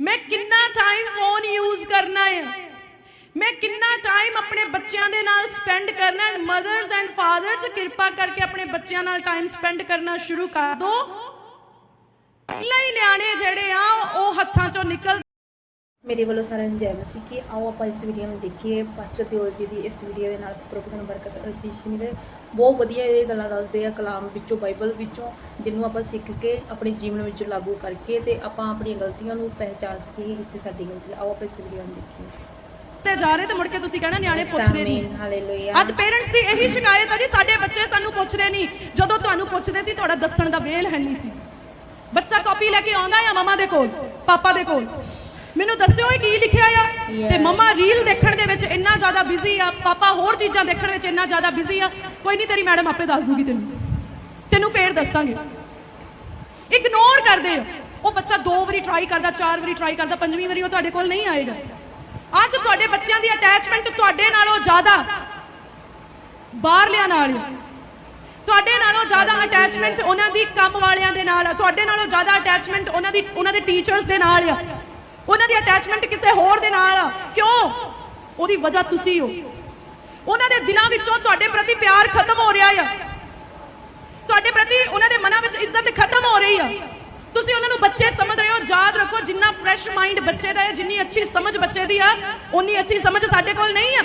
ਮੈਂ ਕਿੰਨਾ time phone use ਕਰਨਾ ਹੈ? ਮੈਂ ਕਿੰਨਾ ਟਾਈਮ ਆਪਣੇ ਬੱਚਿਆਂ ਦੇ ਨਾਲ ਸਪੈਂਡ ਕਰਨਾ ਹੈ? ਮਦਰਸ ਐਂਡ ਫਾਦਰਸ ਕਿਰਪਾ ਕਰਕੇ ਆਪਣੇ ਬੱਚਿਆਂ ਨਾਲ ਟਾਈਮ ਸਪੈਂਡ ਕਰਨਾ ਸ਼ੁਰੂ ਕਰ ਦਿਓ ਪਹਿਲਾਂ ਹੀ ਨਿਆਣੇ ਜਿਹੜੇ ਆ, ਉਹ ਹੱਥਾਂ ਚੋਂ ਨਿਕਲ ਮੇਰੇ ਵੱਲੋਂ ਸਾਰਿਆਂ ਨੂੰ ਜੈ ਮਸੀਹ ਕੀ ਆਓ ਆਪਾਂ ਇਸ ਵੀਡੀਓ ਨੂੰ ਦੇਖੀਏ। ਪਾਸਟਰ ਦਿਓਲ ਜੀ ਦੀ ਇਸ ਵੀਡੀਓ ਦੇ ਨਾਲ ਪ੍ਰਭੂ ਨੂੰ ਬਰਕਤ ਅਸੀਸ਼ ਮਿਲੇ। ਬਹੁਤ ਵਧੀਆ ਇਹ ਗੱਲਾਂ ਦੱਸਦੇ ਆ ਕਲਾਮ ਵਿੱਚੋਂ ਬਾਈਬਲ ਵਿੱਚੋਂ ਜਿਹਨੂੰ ਆਪਾਂ ਸਿੱਖ ਕੇ ਆਪਣੇ ਜੀਵਨ ਵਿੱਚ ਲਾਗੂ ਕਰਕੇ ਤੇ ਆਪਾਂ ਆਪਣੀਆਂ ਗਲਤੀਆਂ ਨੂੰ ਪਹਿਚਾਨ ਸਕੀਏ। ਕਿੱਥੇ ਸਾਡੀ ਗਲਤੀ ਹੈ। ਆਓ ਆਪਾਂ ਇਸ ਵੀਡੀਓ ਨੂੰ ਦੇਖੀਏ। ਤੇ ਜਾ ਰਹੇ ਤੇ ਮੁੜ ਕੇ ਤੁਸੀਂ ਕਹਿਣਾ ਨਿਆਣੇ ਪੁੱਛਦੇ ਨਹੀਂ। ਹਾਲੇਲੂਇਆ ਅੱਜ ਪੇਰੈਂਟਸ ਦੀ ਇਹੀ ਸ਼ਿਕਾਇਤ ਹੈ ਜੀ ਸਾਡੇ ਬੱਚੇ ਸਾਨੂੰ ਪੁੱਛਦੇ ਨਹੀਂ। ਜਦੋਂ ਤੁਹਾਨੂੰ ਪੁੱਛਦੇ ਸੀ ਤੁਹਾਡਾ ਦੱਸਣ ਦਾ ਵੇਲ ਹੈ ਨਹੀਂ ਸੀ। ਬੱਚਾ ਕਾਪੀ ਲੈ ਕੇ ਆਉਂਦਾ ਆ ਮਮਾ ਦੇ ਕੋਲ ਪਾਪਾ ਦੇ ਕੋਲ? ਮੈਨੂੰ ਦੱਸਿਓ ਇਹ ਕੀ ਲਿਖਿਆ ਆ? ਤੇ. ਮਮਾ ਰੀਲ ਦੇਖਣ ਦੇ ਵਿੱਚ ਇੰਨਾ ਜ਼ਿਆਦਾ ਬਿਜ਼ੀ ਆ ਪਾਪਾ ਹੋਰ ਚੀਜ਼ਾਂ ਦੇਖਣ ਵਿੱਚ ਇੰਨਾ ਜ਼ਿਆਦਾ ਬਿਜ਼ੀ ਆ। ਕੋਈ ਨਹੀਂ ਤੇਰੀ ਮੈਡਮ ਆਪੇ ਦੱਸ ਦੂਗੀ ਤੈਨੂੰ। ਤੈਨੂੰ ਫੇਰ ਦੱਸਾਂਗੇ। ਇਗਨੋਰ ਕਰਦੇ ਆ। ਉਹ ਬੱਚਾ ਦੋ ਵਾਰੀ ਟਰਾਈ ਕਰਦਾ ਚਾਰ ਵਾਰੀ ਟਰਾਈ ਕਰਦਾ ਪੰਜਵੀਂ ਵਾਰੀ ਉਹ ਤੁਹਾਡੇ ਕੋਲ ਨਹੀਂ ਆਏਗਾ। ਅੱਜ ਤੁਹਾਡੇ ਬੱਚਿਆਂ ਦੀ ਅਟੈਚਮੈਂਟ ਤੁਹਾਡੇ ਨਾਲੋਂ ਜ਼ਿਆਦਾ ਬਾਹਰਲਿਆਂ ਨਾਲ ਤੁਹਾਡੇ ਨਾਲੋਂ ਜ਼ਿਆਦਾ ਅਟੈਚਮੈਂਟ ਉਹਨਾਂ ਦੀ ਕੰਮ ਵਾਲਿਆਂ ਦੇ ਨਾਲ ਆ। ਤੁਹਾਡੇ ਨਾਲੋਂ ਜ਼ਿਆਦਾ ਅਟੈਚਮੈਂਟ ਉਹਨਾਂ ਦੀ ਉਹਨਾਂ ਦੇ ਟੀਚਰਸ ਦੇ ਨਾਲ ਆ। ਉਹਨਾਂ ਦੀ ਅਟੈਚਮੈਂਟ ਕਿਸੇ ਹੋਰ ਦੇ ਨਾਲ ਆ। ਕਿਉਂ? ਉਹਦੀ ਵਜ੍ਹਾ ਤੁਸੀਂ ਹੋ। ਉਹਨਾਂ ਦੇ ਦਿਲਾਂ ਵਿੱਚੋਂ ਤੁਹਾਡੇ ਪ੍ਰਤੀ ਪਿਆਰ ਖਤਮ ਹੋ ਰਿਹਾ ਆ। ਤੁਹਾਡੇ ਪ੍ਰਤੀ ਉਹਨਾਂ ਦੇ ਮਨਾਂ ਵਿੱਚ ਇੱਜ਼ਤ ਖਤਮ ਹੋ ਰਹੀ ਆ। ਤੁਸੀਂ ਉਹਨਾਂ ਨੂੰ ਬੱਚੇ ਸਮਝ ਰਹੇ ਹੋ, ਯਾਦ ਰੱਖੋ ਜਿੰਨਾ ਫਰੈਸ਼ ਮਾਈਂਡ ਬੱਚੇ ਦਾ ਹੈ, ਜਿੰਨੀ ਅੱਛੀ ਸਮਝ ਬੱਚੇ ਦੀ ਆ ਉਨੀ ਅੱਛੀ ਸਮਝ ਸਾਡੇ ਕੋਲ ਨਹੀਂ ਆ।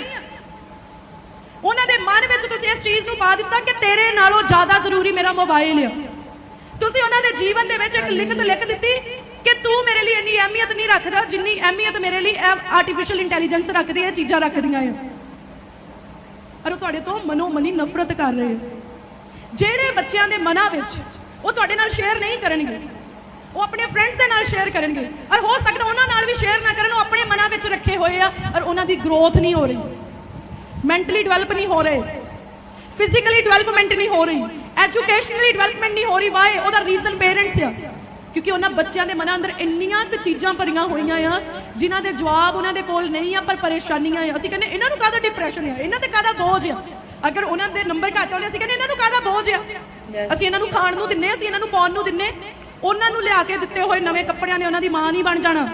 ਉਹਨਾਂ ਦੇ ਮਨ ਵਿੱਚ ਤੁਸੀਂ ਇਸ ਚੀਜ਼ ਨੂੰ ਪਾ ਦਿੱਤਾ ਕਿ ਤੇਰੇ ਨਾਲੋਂ ਜ਼ਿਆਦਾ ਜ਼ਰੂਰੀ ਮੇਰਾ ਮੋਬਾਈਲ ਆ। ਤੁਸੀਂ ਉਹਨਾਂ ਦੇ ਜੀਵਨ ਦੇ ਵਿੱਚ ਇੱਕ ਲਿਖਤ ਲਿਖ ਦਿੱਤੀ ਤੂੰ ਮੇਰੇ ਲਈ ਇੰਨੀ ਅਹਿਮੀਅਤ ਨਹੀਂ ਰੱਖਦਾ ਜਿੰਨੀ ਅਹਿਮੀਅਤ ਮੇਰੇ ਲਈ ਆਰਟੀਫੀਸ਼ੀਅਲ ਇੰਟੈਲੀਜੈਂਸ ਰੱਖਦੀ ਹੈ ਚੀਜ਼ਾਂ ਰੱਖਦੀਆਂ ਆ। ਪਰ ਉਹ ਤੁਹਾਡੇ ਤੋਂ ਮਨੋ ਮਨੀ ਨਫ਼ਰਤ ਕਰ ਰਹੇ ਜਿਹੜੇ ਬੱਚਿਆਂ ਦੇ ਮਨਾਂ ਵਿੱਚ ਉਹ ਤੁਹਾਡੇ ਨਾਲ ਸ਼ੇਅਰ ਨਹੀਂ ਕਰਨਗੇ, ਉਹ ਆਪਣੇ ਫਰੈਂਡਸ ਦੇ ਨਾਲ ਸ਼ੇਅਰ ਕਰਨਗੇ। ਔਰ ਹੋ ਸਕਦਾ ਉਹਨਾਂ ਨਾਲ ਵੀ ਸ਼ੇਅਰ ਨਾ ਕਰਨ, ਉਹ ਆਪਣੇ ਮਨਾਂ ਵਿੱਚ ਰੱਖੇ ਹੋਏ ਆ ਔਰ ਉਹਨਾਂ ਦੀ ਗਰੋਥ ਨਹੀਂ ਹੋ ਰਹੀ। ਮੈਂਟਲੀ ਡਿਵੈਲਪ ਨਹੀਂ ਹੋ ਰਹੇ ਫਿਜ਼ੀਕਲੀ ਡਿਵੈਲਪਮੈਂਟ ਨਹੀਂ ਹੋ ਰਹੀ ਐਜੂਕੇਸ਼ਨਲੀ ਡਿਵੈਲਪਮੈਂਟ ਨਹੀਂ ਹੋ ਰਹੀ। ਵਾਏ ਉਹਦਾ ਰੀਜ਼ਨ ਪੇਰੈਂਟਸ ਆ। ਕਿਉਂਕਿ ਉਹਨਾਂ ਬੱਚਿਆਂ ਦੇ ਮਨਾਂ ਅੰਦਰ ਇੰਨੀਆਂ ਕੁ ਚੀਜ਼ਾਂ ਭਰੀਆਂ ਹੋਈਆਂ ਆ ਜਿਨ੍ਹਾਂ ਦੇ ਜਵਾਬ ਉਹਨਾਂ ਦੇ ਕੋਲ ਨਹੀਂ ਆ ਪਰ ਪਰੇਸ਼ਾਨੀਆਂ ਆ। ਅਸੀਂ ਕਹਿੰਦੇ ਇਹਨਾਂ ਨੂੰ ਕਾਹਦਾ ਡਿਪਰੈਸ਼ਨ ਆ? ਇਹਨਾਂ ਤੇ ਕਾਹਦਾ ਬੋਝ ਆ? ਅਗਰ ਉਹਨਾਂ ਦੇ ਨੰਬਰ ਘੱਟ ਹੋਲੇ ਅਸੀਂ ਕਹਿੰਦੇ ਇਹਨਾਂ ਨੂੰ ਕਾਹਦਾ ਬੋਝ ਆ? ਅਸੀਂ ਇਹਨਾਂ ਨੂੰ ਖਾਣ ਨੂੰ ਦਿੰਨੇ ਅਸੀਂ ਇਹਨਾਂ ਨੂੰ ਪਾਉਣ ਨੂੰ ਦਿੰਨੇ। ਉਹਨਾਂ ਨੂੰ ਲਿਆ ਕੇ ਦਿੱਤੇ ਹੋਏ ਨਵੇਂ ਕੱਪੜਿਆਂ ਨੇ ਉਹਨਾਂ ਦੀ ਮਾਂ ਨਹੀਂ ਬਣ ਜਾਣਾ।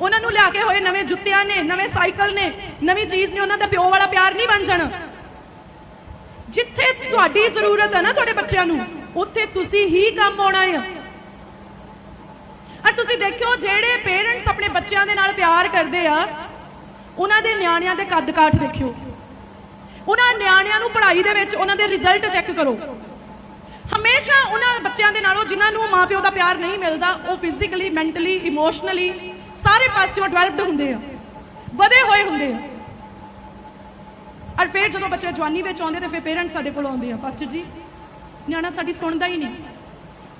ਉਹਨਾਂ ਨੂੰ ਲਿਆ ਕੇ ਹੋਏ ਨਵੇਂ ਜੁੱਤਿਆਂ ਨੇ ਨਵੇਂ ਸਾਈਕਲ ਨੇ ਨਵੀਂ ਚੀਜ਼ ਨੇ ਉਹਨਾਂ ਦਾ ਪਿਓ ਵਾਲਾ ਪਿਆਰ ਨਹੀਂ ਬਣ ਜਾਣਾ। ਜਿੱਥੇ ਤੁਹਾਡੀ ਜ਼ਰੂਰਤ ਹੈ ਨਾ ਤੁਹਾਡੇ ਬੱਚਿਆਂ ਨੂੰ ਉੱਥੇ ਤੁਸੀਂ ਹੀ ਕੰਮ ਆਉਣਾ ਆ। ਔਰ ਤੁਸੀਂ ਦੇਖਿਓ ਜਿਹੜੇ ਪੇਰੈਂਟਸ ਆਪਣੇ ਬੱਚਿਆਂ ਦੇ ਨਾਲ ਪਿਆਰ ਕਰਦੇ ਆ, ਉਹਨਾਂ ਦੇ ਨਿਆਣਿਆਂ ਦੇ ਕੱਦ ਕਾਠ ਦੇਖਿਓ। ਉਹਨਾਂ ਨਿਆਣਿਆਂ ਨੂੰ ਪੜ੍ਹਾਈ ਦੇ ਵਿੱਚ ਉਹਨਾਂ ਦੇ ਰਿਜ਼ਲਟ ਚੈੱਕ ਕਰੋ। ਹਮੇਸ਼ਾ ਉਹਨਾਂ ਬੱਚਿਆਂ ਦੇ ਨਾਲੋਂ ਜਿਨ੍ਹਾਂ ਨੂੰ ਮਾਪਿਓ ਦਾ ਪਿਆਰ ਨਹੀਂ ਮਿਲਦਾ, ਉਹ ਫਿਜ਼ੀਕਲੀ ਮੈਂਟਲੀ ਇਮੋਸ਼ਨਲੀ ਸਾਰੇ ਪਾਸਿਓਂ ਡਿਵੈਲਪਡ ਹੁੰਦੇ ਆ। ਵਧੇ ਹੋਏ ਹੁੰਦੇ ਆ। ਔਰ ਫਿਰ ਜਦੋਂ ਬੱਚੇ ਜਵਾਨੀ ਵਿੱਚ ਆਉਂਦੇ, ਤੇ ਫਿਰ ਪੇਰੈਂਟਸ ਸਾਡੇ ਕੋਲ ਆਉਂਦੇ ਆ ਪਾਸਟਰ ਜੀ, ਨਿਆਣਾ ਸਾਡੀ ਸੁਣਦਾ ਹੀ ਨਹੀਂ।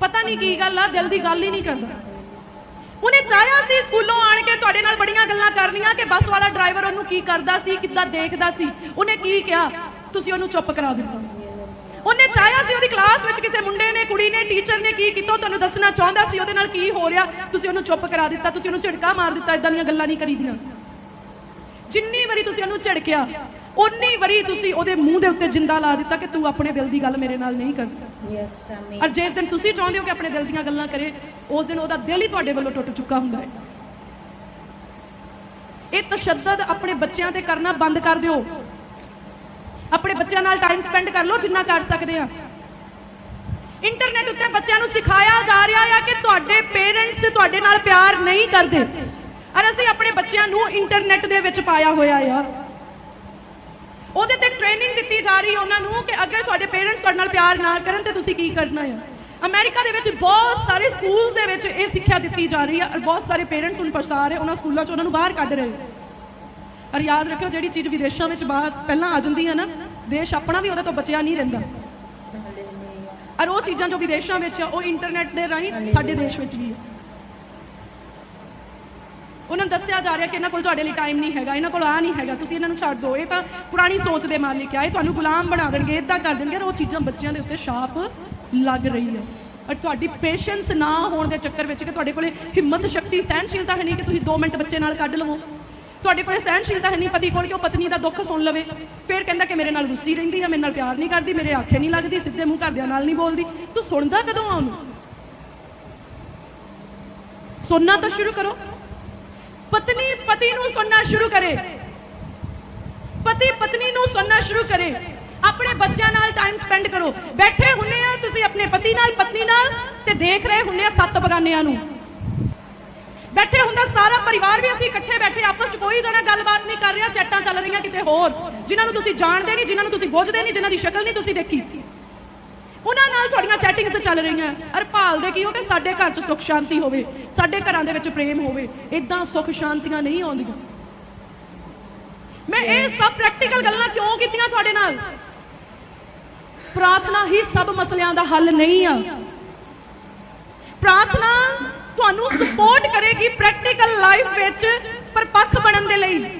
ਪਤਾ ਨਹੀਂ ਕੀ ਗੱਲ ਆ, ਦਿਲ ਦੀ ਗੱਲ ਹੀ ਨਹੀਂ ਕਰਦਾ। ਉਹਨੇ ਚਾਹਿਆ ਸੀ, ਸਕੂਲੋਂ ਆਣ ਕੇ ਤੁਹਾਡੇ ਨਾਲ ਬੜੀਆਂ ਗੱਲਾਂ ਕਰਨੀਆਂ ਕਿ ਬੱਸ ਵਾਲਾ ਡਰਾਈਵਰ ਉਹਨੂੰ ਕੀ ਕਰਦਾ ਸੀ, ਕਿੱਦਾਂ ਦੇਖਦਾ ਸੀ। ਉਹਨੇ ਕੀ ਕਿਹਾ? ਤੁਸੀਂ ਉਹਨੂੰ ਚੁੱਪ ਕਰਾ ਦਿੱਤਾ। ਉਹਨੇ ਚਾਹਿਆ ਸੀ ਉਹਦੀ ਕਲਾਸ ਵਿੱਚ ਕਿਸੇ ਮੁੰਡੇ ਨੇ, ਕੁੜੀ ਨੇ, ਟੀਚਰ ਨੇ ਕੀ ਕੀਤਾ ਤੁਹਾਨੂੰ ਦੱਸਣਾ ਚਾਹੁੰਦਾ ਸੀ, ਉਹਦੇ ਨਾਲ ਕੀ ਹੋ ਰਿਹਾ? ਤੁਸੀਂ ਉਹਨੂੰ ਚੁੱਪ ਕਰਾ ਦਿੱਤਾ, ਤੁਸੀਂ ਉਹਨੂੰ ਝਿੜਕਾ ਮਾਰ ਦਿੱਤਾ ਇਦਾਂ ਦੀਆਂ ਗੱਲਾਂ ਨਹੀਂ ਕਰੀਦੀਆਂ। ਜਿੰਨੀ ਵਾਰੀ ਤੁਸੀਂ ਉਹਨੂੰ ਝਿੜਕਿਆ ਉਨੀ ਵਾਰੀ ਤੁਸੀਂ ਉਹਦੇ ਮੂੰਹ ਦੇ ਉੱਤੇ ਜਿੰਦਾ ਲਾ ਦਿੱਤਾ ਕਿ ਤੂੰ ਆਪਣੇ ਦਿਲ ਦੀ ਗੱਲ ਮੇਰੇ ਨਾਲ ਨਹੀਂ ਕਰਦਾ ਯੈਸ ਆਮੀਨ ਔਰ ਜਿਸ ਦਿਨ ਤੁਸੀਂ ਚਾਹੁੰਦੇ ਹੋ ਕਿ ਆਪਣੇ ਦਿਲ ਦੀਆਂ ਗੱਲਾਂ ਕਰੇ ਉਸ ਦਿਨ ਉਹਦਾ ਦਿਲ ਹੀ ਤੁਹਾਡੇ ਵੱਲੋਂ ਟੁੱਟ ਚੁੱਕਾ ਹੁੰਦਾ ਹੈ। ਇਹ ਤਸ਼ੱਦਦ ਆਪਣੇ ਬੱਚਿਆਂ ਤੇ ਕਰਨਾ ਬੰਦ ਕਰ ਦਿਓ। ਆਪਣੇ ਬੱਚਿਆਂ ਨਾਲ ਟਾਈਮ ਸਪੈਂਡ ਕਰ ਲਓ ਜਿੰਨਾ ਕਰ ਸਕਦੇ ਆ। ਇੰਟਰਨੈਟ ਉੱਤੇ ਬੱਚਿਆਂ ਨੂੰ ਸਿਖਾਇਆ ਜਾ ਰਿਹਾ ਆ ਕਿ ਤੁਹਾਡੇ ਪੇਰੈਂਟਸ ਤੁਹਾਡੇ ਨਾਲ ਪਿਆਰ ਨਹੀਂ ਕਰਦੇ। ਔਰ ਅਸੀਂ ਆਪਣੇ ਬੱਚਿਆਂ ਨੂੰ ਇੰਟਰਨੈਟ ਦੇ ਵਿੱਚ ਪਾਇਆ ਹੋਇਆ ਆ। ਉਹਦੇ ਤੇ ਟ੍ਰੇਨਿੰਗ ਦਿੱਤੀ ਜਾ ਰਹੀ ਹੈ ਉਹਨਾਂ ਨੂੰ ਕਿ ਅਗਰ ਤੁਹਾਡੇ ਪੇਰੈਂਟਸ ਤੁਹਾਡੇ ਨਾਲ ਪਿਆਰ ਨਾ ਕਰਨ ਤੇ ਤੁਸੀਂ ਕੀ ਕਰਨਾ ਹੈ। ਅਮਰੀਕਾ ਦੇ ਵਿੱਚ ਬਹੁਤ ਸਾਰੇ ਸਕੂਲਸ ਦੇ ਵਿੱਚ ਇਹ ਸਿੱਖਿਆ ਦਿੱਤੀ ਜਾ ਰਹੀ ਹੈ ਔਰ ਬਹੁਤ ਸਾਰੇ ਪੇਰੈਂਟਸ ਹੁਣ ਪਛਤਾ ਰਹੇ, ਉਹਨਾਂ ਸਕੂਲਾਂ 'ਚ ਉਹਨਾਂ ਨੂੰ ਬਾਹਰ ਕੱਢ ਰਹੇ। ਔਰ ਯਾਦ ਰੱਖਿਓ, ਜਿਹੜੀ ਚੀਜ਼ ਵਿਦੇਸ਼ਾਂ ਵਿੱਚ ਬਾਹਰ ਪਹਿਲਾਂ ਆ ਜਾਂਦੀ ਹੈ ਨਾ, ਦੇਸ਼ ਆਪਣਾ ਵੀ ਉਹਦੇ ਤੋਂ ਬਚਿਆ ਨਹੀਂ ਰਹਿੰਦਾ। ਔਰ ਉਹ ਚੀਜ਼ਾਂ ਜੋ ਵਿਦੇਸ਼ਾਂ ਵਿੱਚ ਆ, ਉਹ ਇੰਟਰਨੈਟ ਦੇ ਰਾਹੀਂ ਸਾਡੇ ਦੇਸ਼ ਵਿੱਚ ਵੀ ਹੈ ਉਹਨਾਂ ਨੂੰ ਦੱਸਿਆ ਜਾ ਰਿਹਾ ਕਿ ਇਹਨਾਂ ਕੋਲ ਤੁਹਾਡੇ ਲਈ ਟਾਈਮ ਨਹੀਂ ਹੈਗਾ, ਇਹਨਾਂ ਕੋਲ ਆ ਨਹੀਂ ਹੈਗਾ, ਤੁਸੀਂ ਇਹਨਾਂ ਨੂੰ ਛੱਡ ਦਿਓ। ਇਹ ਤਾਂ ਪੁਰਾਣੀ ਸੋਚ ਦੇ ਮਾਲਿਕ ਆ, ਇਹ ਤੁਹਾਨੂੰ ਗੁਲਾਮ ਬਣਾ ਦੇਣਗੇ ਇਦਾਂ ਕਰ ਦੇਣਗੇ ਉਹ ਚੀਜ਼ਾਂ ਬੱਚਿਆਂ ਦੇ ਉੱਤੇ ਛਾਪ ਲੱਗ ਰਹੀ ਹੈ ਔਰ ਤੁਹਾਡੀ ਪੇਸ਼ੈਂਸ ਨਾ ਹੋਣ ਦੇ ਚੱਕਰ ਵਿੱਚ ਕਿ ਤੁਹਾਡੇ ਕੋਲੇ ਹਿੰਮਤ, ਸ਼ਕਤੀ ਸਹਿਨਸ਼ੀਲਤਾ ਹੈ ਨਹੀਂ ਕਿ ਤੁਸੀਂ 2 ਮਿੰਟ ਬੱਚੇ ਨਾਲ ਕੱਢ ਲਵੋ। ਤੁਹਾਡੇ ਕੋਲੇ ਸਹਿਨਸ਼ੀਲਤਾ ਹੈ ਨਹੀਂ, ਪਤੀ ਕੋਲ ਕਿ ਉਹ ਪਤਨੀ ਦਾ ਦੁੱਖ ਸੁਣ ਲਵੇ। ਫਿਰ ਕਹਿੰਦਾ ਕਿ ਮੇਰੇ ਨਾਲ ਗੁੱਸੀ ਰਹਿੰਦੀ ਹੈ ਮੇਰੇ ਨਾਲ ਪਿਆਰ ਨਹੀਂ ਕਰਦੀ, ਮੇਰੇ ਆਖੇ ਨਹੀਂ ਲੱਗਦੀ, ਸਿੱਧੇ ਮੂੰਹ ਘਰਦਿਆਂ ਨਾਲ ਨਹੀਂ ਬੋਲਦੀ। ਤੂੰ ਸੁਣਦਾ ਕਦੋਂ ਆ ਉਹਨੂੰ? ਸੁਣਨਾ ਤਾਂ ਸ਼ੁਰੂ ਕਰੋ। ਪਤਨੀ ਪਤੀ ਨੂੰ ਸੁਣਨਾ ਸ਼ੁਰੂ ਕਰੇ ਪਤੀ ਪਤਨੀ ਨੂੰ ਸੁਣਨਾ ਸ਼ੁਰੂ ਕਰੇ ਆਪਣੇ ਬੱਚਿਆਂ ਨਾਲ ਟਾਈਮ ਸਪੈਂਡ ਕਰੋ ਬੈਠੇ ਹੁੰਨੇ ਆ ਤੁਸੀਂ ਆਪਣੇ ਪਤੀ ਨਾਲ ਪਤਨੀ ਨਾਲ ਤੇ ਦੇਖ ਰਹੇ ਹੁੰਨੇ ਆ ਸੱਤ ਬਗਾਨਿਆਂ ਨੂੰ ਬੈਠੇ ਹੁੰਦਾ ਸਾਰਾ ਪਰਿਵਾਰ ਵੀ ਅਸੀਂ ਇਕੱਠੇ ਬੈਠੇ ਆਪਸ 'ਚ ਕੋਈ ਜਣਾ ਗੱਲਬਾਤ ਨਹੀਂ ਕਰ ਰਿਹਾ ਚੈਟਾਂ ਚੱਲ ਰਹੀਆਂ ਕਿਤੇ ਹੋਰ ਜਿਨ੍ਹਾਂ ਨੂੰ ਤੁਸੀਂ ਜਾਣਦੇ ਨਹੀਂ ਜਿਨ੍ਹਾਂ ਨੂੰ ਤੁਸੀਂ ਬੁੱਝਦੇ ਨਹੀਂ ਜਿਨ੍ਹਾਂ ਦੀ ਸ਼ਕਲ ਨਹੀਂ ਤੁਸੀਂ ਦੇਖੀ ਉਹਨਾਂ ਨਾਲ ਤੁਹਾਡੀਆਂ ਚੈਟਿੰਗਸ ਚੱਲ ਰਹੀਆਂ। ਅਰ ਭਾਲਦੇ ਕੀ ਹੋ ਕਿ ਸਾਡੇ ਘਰ 'ਚ ਸੁੱਖ ਸ਼ਾਂਤੀ ਹੋਵੇ, ਸਾਡੇ ਘਰਾਂ ਦੇ ਵਿੱਚ ਪ੍ਰੇਮ ਹੋਵੇ ਇਦਾਂ ਸੁੱਖ ਸ਼ਾਂਤੀਆਂ ਨਹੀਂ ਆਉਂਦੀਆਂ। ਮੈਂ ਇਹ ਸਭ ਪ੍ਰੈਕਟੀਕਲ ਗੱਲਾਂ ਕਿਉਂ ਕੀਤੀਆਂ ਤੁਹਾਡੇ ਨਾਲ? ਪ੍ਰਾਰਥਨਾ ਹੀ ਸਭ ਮਸਲਿਆਂ ਦਾ ਹੱਲ ਨਹੀਂ ਆ। ਪ੍ਰਾਰਥਨਾ ਤੁਹਾਨੂੰ ਸਪੋਰਟ ਕਰੇਗੀ ਪ੍ਰੈਕਟੀਕਲ ਲਾਈਫ ਵਿੱਚ ਪਰਪੱਖ ਬਣਨ ਦੇ ਲਈ।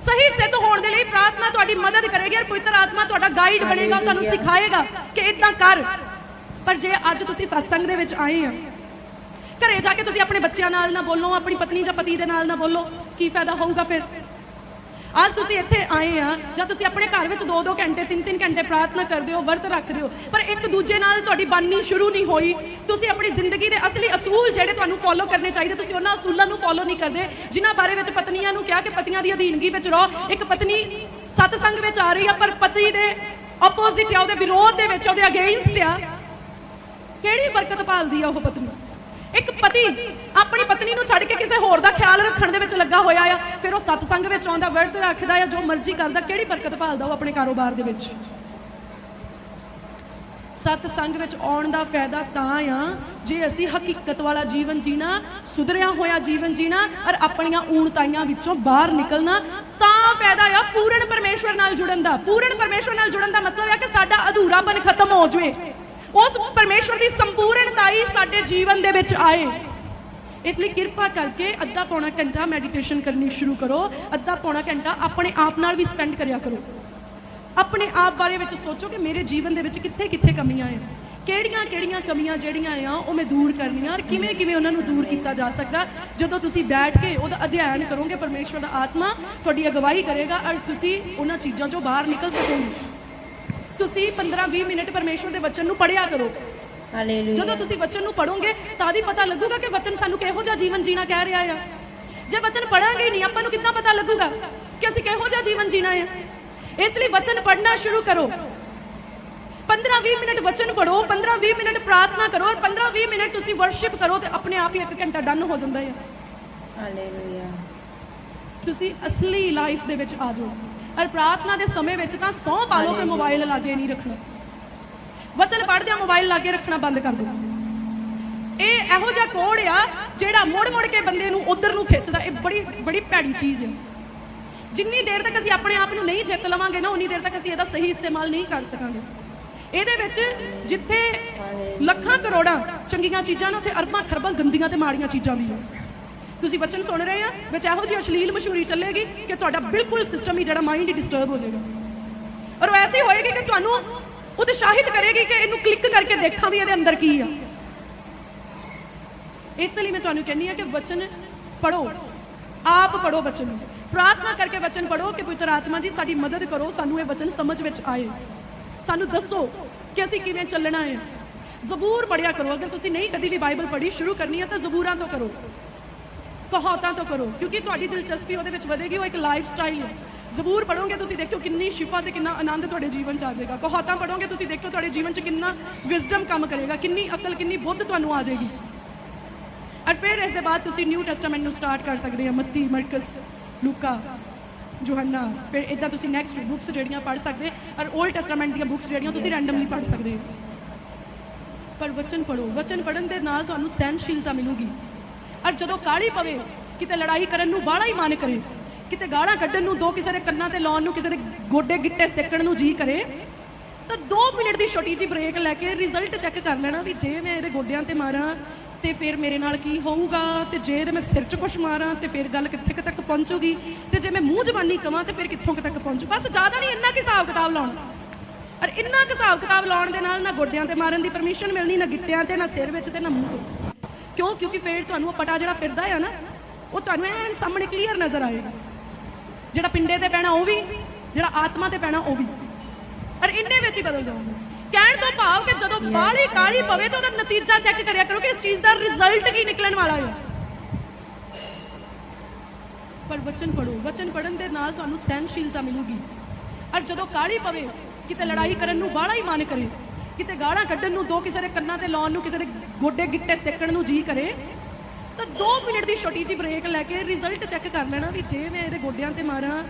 ਸਹੀ ਸਿੱਧ ਹੋਣ ਦੇ ਲਈ ਪ੍ਰਾਰਥਨਾ ਤੁਹਾਡੀ ਮਦਦ ਕਰੇਗੀ ਔਰ ਪਵਿੱਤਰ ਆਤਮਾ ਤੁਹਾਡਾ ਗਾਈਡ ਬਣੇਗਾ ਤੁਹਾਨੂੰ. ਸਿਖਾਏਗਾ ਕਿ ਇਦਾਂ ਕਰ ਪਰ ਜੇ ਅੱਜ ਤੁਸੀਂ ਸਤਸੰਗ ਦੇ ਵਿੱਚ ਆਏ ਆ ਘਰੇ ਜਾ ਕੇ ਤੁਸੀਂ ਆਪਣੇ ਬੱਚਿਆਂ ਨਾਲ ਨਾ ਬੋਲੋ ਆਪਣੀ ਪਤਨੀ ਜਾਂ ਪਤੀ ਦੇ ਨਾਲ ਨਾ ਬੋਲੋ ਕੀ ਫਾਇਦਾ ਹੋਊਗਾ ਫਿਰ ਅੱਜ ਤੁਸੀਂ ਇੱਥੇ ਆਏ ਆ, ਜਾਂ ਤੁਸੀਂ ਆਪਣੇ ਘਰ ਵਿੱਚ 2-2 ਘੰਟੇ 3-3 ਘੰਟੇ ਪ੍ਰਾਰਥਨਾ ਕਰਦੇ ਹੋ, ਵਰਤ ਰੱਖਦੇ ਹੋ, ਪਰ ਇੱਕ ਦੂਜੇ ਨਾਲ ਤੁਹਾਡੀ ਬਣਨੀ ਸ਼ੁਰੂ ਨਹੀਂ ਹੋਈ। ਤੁਸੀਂ ਆਪਣੀ ਜ਼ਿੰਦਗੀ ਦੇ ਅਸਲੀ ਅਸੂਲ ਜਿਹੜੇ ਤੁਹਾਨੂੰ ਫੋਲੋ ਕਰਨੇ ਚਾਹੀਦੇ, ਤੁਸੀਂ ਉਹਨਾਂ ਅਸੂਲਾਂ ਨੂੰ ਫੋਲੋ ਨਹੀਂ ਕਰਦੇ, ਜਿਨ੍ਹਾਂ ਬਾਰੇ ਵਿੱਚ ਪਤਨੀਆਂ ਨੂੰ ਕਿਹਾ ਕਿ ਪਤਨੀਆਂ ਦੀ ਅਧੀਨਗੀ ਵਿੱਚ ਰਹੋ। ਇੱਕ ਪਤਨੀ ਸਤਸੰਗ ਵਿੱਚ ਆ ਰਹੀ ਆ, ਪਰ ਪਤੀ ਦੇ ਆਪੋਜ਼ਿਟ ਆ, ਉਹਦੇ ਵਿਰੋਧ ਦੇ ਵਿੱਚ, ਉਹਦੇ ਅਗੇਂਸਟ ਆ। ਕਿਹੜੀ ਬਰਕਤ ਭਾਲਦੀ ਆ ਉਹ ਪਤਨੀ? ਇੱਕ ਪਤੀ ਆਪਣੀ ਪਤਨੀ ਨੂੰ ਛੱਡ ਕੇ ਕਿਸੇ ਹੋਰ ਦਾ ਖਿਆਲ ਰੱਖਣ ਦੇ ਵਿੱਚ ਲੱਗਾ ਹੋਇਆ ਆ, ਫਿਰ ਉਹ ਸਤਸੰਗ ਵਿੱਚ ਆਉਂਦਾ, ਵਰਤ ਰੱਖਦਾ ਆ, ਜੋ ਮਰਜ਼ੀ ਕਰਦਾ, ਕਿਹੜੀ ਬਰਕਤ ਭਾਲਦਾ ਉਹ ਆਪਣੇ ਕਾਰੋਬਾਰ ਦੇ ਵਿੱਚ? ਸਤਸੰਗ ਵਿੱਚ ਆਉਣ ਦਾ ਫਾਇਦਾ ਤਾਂ ਆ, ਜੇ ਅਸੀਂ ਹਕੀਕਤ ਵਾਲਾ ਜੀਵਨ ਜੀਣਾ, ਸੁਧਰਿਆ ਹੋਇਆ ਜੀਵਨ ਜੀਣਾ, ਔਰ ਆਪਣੀਆਂ ਊਣਤਾਈਆਂ ਵਿੱਚੋਂ ਬਾਹਰ ਨਿਕਲਣਾ, ਤਾਂ ਫਾਇਦਾ ਆ ਪੂਰਨ ਪਰਮੇਸ਼ਵਰ ਨਾਲ ਜੁੜਨ ਦਾ। ਪੂਰਨ ਪਰਮੇਸ਼ਵਰ ਨਾਲ ਜੁੜਨ ਦਾ ਮਤਲਬ ਹੈ ਕਿ ਸਾਡਾ ਅਧੂਰਾਪਨ ਖਤਮ ਹੋ ਜਾਵੇ। ਉਸ ਪਰਮੇਸ਼ਵਰ ਦੀ ਸੰਪੂਰਨਤਾ ਹੀ ਸਾਡੇ ਜੀਵਨ ਦੇ ਵਿੱਚ ਆਏ। ਇਸ ਲਈ ਕਿਰਪਾ ਕਰਕੇ ਅੱਧਾ ਪੌਣਾ ਘੰਟਾ ਮੈਡੀਟੇਸ਼ਨ ਕਰਨੀ ਸ਼ੁਰੂ ਕਰੋ। ਅੱਧਾ ਪੌਣਾ ਘੰਟਾ ਆਪਣੇ ਆਪ ਨਾਲ ਵੀ ਸਪੈਂਡ ਕਰਿਆ ਕਰੋ। ਆਪਣੇ ਆਪ ਬਾਰੇ ਵਿੱਚ ਸੋਚੋ ਕਿ ਮੇਰੇ ਜੀਵਨ ਦੇ ਵਿੱਚ ਕਿੱਥੇ ਕਿੱਥੇ ਕਮੀਆਂ ਆ ਕਿਹੜੀਆਂ ਕਿਹੜੀਆਂ ਕਮੀਆਂ ਜਿਹੜੀਆਂ ਆ, ਉਹ ਮੈਂ ਦੂਰ ਕਰਨੀਆਂ ਔਰ ਕਿਵੇਂ ਕਿਵੇਂ ਉਹਨਾਂ ਨੂੰ ਦੂਰ ਕੀਤਾ ਜਾ ਸਕਦਾ। ਜਦੋਂ ਤੁਸੀਂ ਬੈਠ ਕੇ ਉਹਦਾ ਅਧਿਐਨ ਕਰੋਗੇ, ਪਰਮੇਸ਼ਵਰ ਦਾ ਆਤਮਾ ਤੁਹਾਡੀ ਅਗਵਾਈ ਕਰੇਗਾ ਔਰ ਤੁਸੀਂ ਉਹਨਾਂ ਚੀਜ਼ਾਂ ਚੋਂ ਬਾਹਰ ਨਿਕਲ ਸਕੋਗੇ। ਤੁਸੀਂ 15-20 ਮਿੰਟ ਪਰਮੇਸ਼ਵਰ ਦੇ ਵਚਨ ਨੂੰ ਪੜ੍ਹਿਆ ਕਰੋ। ਹਾਲੇਲੂਇਆ। ਜਦੋਂ ਤੁਸੀਂ ਵਚਨ ਨੂੰ ਪੜੋਗੇ ਤਾਂ ਹੀ ਪਤਾ ਲੱਗੂਗਾ ਕਿ ਵਚਨ ਸਾਨੂੰ ਕਿਹੋ ਜਿਹਾ ਜੀਵਨ ਜੀਣਾ ਕਹਿ ਰਿਹਾ ਆ। ਜੇ ਵਚਨ ਪੜਾਂਗੇ ਨਹੀਂ ਆਪਾਂ ਨੂੰ ਕਿੱਦਾਂ ਪਤਾ ਲੱਗੂਗਾ ਕਿ ਅਸੀਂ ਕਿਹੋ ਜਿਹਾ ਜੀਵਨ ਜੀਣਾ ਹੈ ਇਸ ਲਈ ਵਚਨ ਪੜਨਾ ਸ਼ੁਰੂ ਕਰੋ। 15-20 ਮਿੰਟ ਵਚਨ ਪੜੋ 15-20 ਮਿੰਟ ਪ੍ਰਾਰਥਨਾ ਕਰੋ ਔਰ 15-20 ਮਿੰਟ ਤੁਸੀਂ ਵਰਸ਼ਿਪ ਕਰੋ ਤੇ ਆਪਣੇ ਆਪ ਹੀ ਇੱਕ ਘੰਟਾ ਡਨ ਹੋ ਜਾਂਦਾ ਹੈ ਹਾਲੇਲੂਇਆ। ਤੁਸੀਂ ਅਸਲੀ ਲਾਈਫ ਦੇ ਵਿੱਚ ਆ ਜਾਓ। ਔਰ ਪ੍ਰਾਰਥਨਾ ਦੇ ਸਮੇਂ ਵਿੱਚ ਤਾਂ ਸੌ ਪਾ ਲਓ ਕਿ ਮੋਬਾਈਲ ਲਾਗੇ ਨਹੀਂ ਰੱਖਣਾ। ਵਚਨ ਪੜ੍ਹਦਿਆਂ ਮੋਬਾਈਲ ਲਾਗੇ ਰੱਖਣਾ ਬੰਦ ਕਰ ਦਿਓ। ਇਹ ਇਹੋ ਜਿਹਾ ਕੋੜ ਆ ਜਿਹੜਾ ਮੋੜ ਮੋੜ ਕੇ ਬੰਦੇ ਨੂੰ ਉਧਰ ਨੂੰ ਖਿੱਚਦਾ। ਇਹ ਬੜੀ ਬੜੀ ਭੈੜੀ ਚੀਜ਼ ਹੈ ਜਿੰਨੀ ਦੇਰ ਤੱਕ ਅਸੀਂ ਆਪਣੇ ਆਪ ਨੂੰ ਨਹੀਂ ਜਿੱਤ ਲਵਾਂਗੇ ਨਾ, ਉਨੀ ਦੇਰ ਤੱਕ ਅਸੀਂ ਇਹਦਾ ਸਹੀ ਇਸਤੇਮਾਲ ਨਹੀਂ ਕਰ ਸਕਾਂਗੇ। ਇਹਦੇ ਵਿੱਚ ਜਿੱਥੇ ਲੱਖਾਂ ਕਰੋੜਾਂ ਚੰਗੀਆਂ ਚੀਜ਼ਾਂ ਨੇ, ਉੱਥੇ ਅਰਬਾਂ ਖਰਬਾਂ ਗੰਦੀਆਂ ਤੇ ਮਾੜੀਆਂ ਚੀਜ਼ਾਂ ਵੀ ਆ। ਤੁਸੀਂ ਵਚਨ ਸੁਣ ਰਹੇ ਆ, ਵਿੱਚ ਇਹੋ ਜਿਹੀ ਅਸ਼ਲੀਲ ਮਸ਼ਹੂਰੀ ਚੱਲੇਗੀ ਕਿ ਤੁਹਾਡਾ ਬਿਲਕੁਲ ਸਿਸਟਮ ਹੀ ਜਿਹੜਾ ਮਾਈਂਡ ਹੀ ਡਿਸਟਰਬ ਹੋ ਜਾਏਗਾ। ਔਰ ਉਹ ਐਸੀ ਹੋਏਗੀ ਕਿ ਤੁਹਾਨੂੰ ਉਤਸ਼ਾਹਿਤ ਕਰੇਗੀ ਕਿ ਇਹਨੂੰ ਕਲਿੱਕ ਕਰਕੇ ਦੇਖਾਂ ਵੀ ਇਹਦੇ ਅੰਦਰ ਕੀ ਆ। ਇਸ ਲਈ ਮੈਂ ਤੁਹਾਨੂੰ ਕਹਿੰਨੀ ਆ ਕਿ ਵਚਨ ਪੜੋ ਆਪ ਪੜੋ ਵਚਨ ਨੂੰ। ਪ੍ਰਾਰਥਨਾ ਕਰਕੇ ਵਚਨ ਪੜੋ ਕਿ ਪਵਿੱਤਰ ਆਤਮਾ ਜੀ ਸਾਡੀ ਮਦਦ ਕਰੋ, ਸਾਨੂੰ ਇਹ ਵਚਨ ਸਮਝ ਵਿੱਚ ਆਏ। ਸਾਨੂੰ ਦੱਸੋ ਕਿ ਅਸੀਂ ਕਿਵੇਂ ਚੱਲਣਾ ਹੈ। ਜ਼ਬੂਰ ਪੜਿਆ ਕਰੋ। ਅਗਰ ਤੁਸੀਂ ਨਹੀਂ ਕਦੀ ਵੀ ਬਾਈਬਲ ਪੜ੍ਹੀ ਸ਼ੁਰੂ ਕਰਨੀ ਹੈ ਤਾਂ ਜ਼ਬੂਰਾਂ ਤੋਂ ਕਰੋ। ਕਹਾਵਤਾਂ ਤੋਂ ਕਰੋ ਕਿਉਂਕਿ ਤੁਹਾਡੀ ਦਿਲਚਸਪੀ ਉਹਦੇ ਵਿੱਚ ਵਧੇਗੀ ਉਹ ਇੱਕ ਲਾਈਫ ਸਟਾਈਲ ਹੈ। ਜ਼ਬੂਰ ਪੜੋਗੇ ਤੁਸੀਂ ਦੇਖਿਓ ਕਿੰਨੀ ਸ਼ਿਫਾ ਤੇ ਕਿੰਨਾ ਆਨੰਦ ਤੁਹਾਡੇ ਜੀਵਨ 'ਚ ਆ ਜਾਏਗਾ। ਕਹਾਵਤਾਂ ਪੜੋਗੇ ਤੁਸੀਂ ਦੇਖਿਓ ਤੁਹਾਡੇ ਜੀਵਨ 'ਚ ਕਿੰਨਾ ਵਿਜ਼ਡਮ ਕੰਮ ਕਰੇਗਾ ਕਿੰਨੀ ਅਕਲ ਕਿੰਨੀ ਬੁੱਧ ਤੁਹਾਨੂੰ ਆ ਜਾਏਗੀ। ਔਰ ਫਿਰ ਇਸ ਦੇ ਬਾਅਦ ਤੁਸੀਂ ਨਿਊ ਟੈਸਟਾਮੈਂਟ ਨੂੰ ਸਟਾਰਟ ਕਰ ਸਕਦੇ ਆ ਮੱਤੀ ਮਰਕਸ ਲੂਕਾ ਯੋਹੰਨਾ। ਫਿਰ ਇਦਾਂ ਤੁਸੀਂ ਨੈਕਸਟ ਬੁੱਕਸ ਜਿਹੜੀਆਂ ਪੜ੍ਹ ਸਕਦੇ ਔਰ 올ਡ ਟੈਸਟਾਮੈਂਟ ਦੀਆਂ ਬੁੱਕਸ ਜਿਹੜੀਆਂ ਤੁਸੀਂ ਰੈਂਡਮਲੀ ਪੜ੍ਹ ਸਕਦੇ ਹੋ। ਪਰ ਵਚਨ ਪੜੋ ਵਚਨ ਪੜਨ ਦੇ ਨਾਲ ਤੁਹਾਨੂੰ ਸਹਿਨਸ਼ੀਲਤਾ ਮਿਲੂਗੀ। ਔਰ ਜਦੋਂ ਕਾਲੀ ਪਵੇ, ਕਿਤੇ ਲੜਾਈ ਕਰਨ ਨੂੰ ਬਾਹਲਾ ਹੀ ਮਨ ਕਰੇ, ਕਿਤੇ ਗਾਲਾਂ ਕੱਢਣ ਨੂੰ ਦੋ ਕਿਸੇ ਦੇ ਕੰਨਾਂ ਤੇ ਲਾਉਣ ਨੂੰ ਕਿਸੇ ਦੇ ਗੋਡੇ ਗਿੱਟੇ ਸੇਕਣ ਨੂੰ ਜੀ ਕਰੇ, ਤਾਂ 2 ਮਿੰਟ ਦੀ ਛੋਟੀ ਜੀ ਬ੍ਰੇਕ ਲੈ ਕੇ ਰਿਜ਼ਲਟ ਚੈੱਕ ਕਰ ਲੈਣਾ ਵੀ ਜੇ ਮੈਂ ਇਹਦੇ ਗੋਡਿਆਂ ਤੇ ਮਾਰਾਂ, ਤੇ ਫਿਰ ਮੇਰੇ ਨਾਲ ਕੀ ਹੋਊਗਾ, ਤੇ ਜੇ ਇਹਦੇ ਮੈਂ ਸਿਰ 'ਚ ਕੁਛ ਮਾਰਾਂ, ਤੇ ਫਿਰ ਗੱਲ ਕਿੱਥੇ ਕੁ ਤੱਕ ਪਹੁੰਚੂਗੀ, ਤੇ ਜੇ ਮੈਂ ਮੂੰਹ ਜ਼ਬਾਨੀ ਕਵਾਂ, ਤੇ ਫਿਰ ਕਿੱਥੋਂ ਕੁ ਤੱਕ ਪਹੁੰਚੂ? ਬਸ ਜ਼ਿਆਦਾ ਨਹੀਂ, ਇੰਨਾ ਕਿ ਹਿਸਾਬ ਕਿਤਾਬ ਲਾਉਣਾ। ਔਰ ਇੰਨਾ ਹਿਸਾਬ ਕਿਤਾਬ ਲਾਉਣ ਦੇ ਨਾਲ ਨਾ ਗੋਡਿਆਂ ਤੇ ਮਾਰਨ ਦੀ ਪਰਮਿਸ਼ਨ ਮਿਲਣੀ, ਨਾ ਗਿੱਟਿਆਂ ਤੇ, ਨਾ ਸਿਰ ਵਿੱਚ ਤੇ ਨਾ ਮੂੰਹ ਤੇ। ਕਿਉਂ? ਕਿਉਂਕਿ ਫੇਰ ਤੁਹਾਨੂੰ ਉਹ ਪਟਾ ਜਿਹੜਾ ਫਿਰਦਾ ਆ ਨਾ ਉਹ ਤੁਹਾਨੂੰ ਐਨ ਸਾਹਮਣੇ ਕਲੀਅਰ ਨਜ਼ਰ ਆਏਗਾ। ਜਿਹੜਾ ਪਿੰਡੇ ਤੇ ਪੈਣਾ ਉਹ ਵੀ ਜਿਹੜਾ ਆਤਮਾ ਤੇ ਪੈਣਾ ਉਹ ਵੀ। ਔਰ ਇੰਨੇ ਵਿੱਚ ਹੀ ਬਦਲ ਜਾਊਗਾ ਕਹਿਣ ਤੋਂ ਭਾਵ ਕਿ ਜਦੋਂ ਬਾਹਲੀ ਕਾਲੀ ਪਵੇ ਤਾਂ ਉਹਦਾ ਨਤੀਜਾ ਚੈੱਕ ਕਰਿਆ ਕਰੋ ਕਿ ਇਸ ਚੀਜ਼ ਦਾ ਰਿਜ਼ਲਟ ਕੀ ਨਿਕਲਣ ਵਾਲਾ ਹੈ ਪਰ ਵਚਨ ਪੜੋ ਵਚਨ ਪੜਨ ਦੇ ਨਾਲ ਤੁਹਾਨੂੰ ਸਹਿਨਸ਼ੀਲਤਾ ਮਿਲੂਗੀ। ਔਰ ਜਦੋਂ ਕਾਲੀ ਪਵੇ ਕਿਤੇ ਲੜਾਈ ਕਰਨ ਨੂੰ ਬਾਹਲਾ ਹੀ ਮਨ ਕਰੇ। ਕਿਤੇ ਗਾਲਾਂ ਕੱਢਣ ਨੂੰ, ਦੋ ਕਿਸੇ ਦੇ ਕੰਨਾਂ ਤੇ ਲਾਉਣ ਨੂੰ, ਕਿਸੇ ਦੇ ਗੋਡੇ ਗਿੱਟੇ ਸੇਕਣ ਨੂੰ ਜੀ ਕਰੇ, ਤਾਂ 2 ਮਿੰਟ ਦੀ ਛੋਟੀ ਜਿਹੀ ਬ੍ਰੇਕ ਲੈ ਕੇ ਰਿਜ਼ਲਟ ਚੈੱਕ ਕਰ ਲੈਣਾ ਵੀ ਜੇ ਮੈਂ ਇਹਦੇ ਗੋਡਿਆਂ ਤੇ ਮਾਰਾਂ,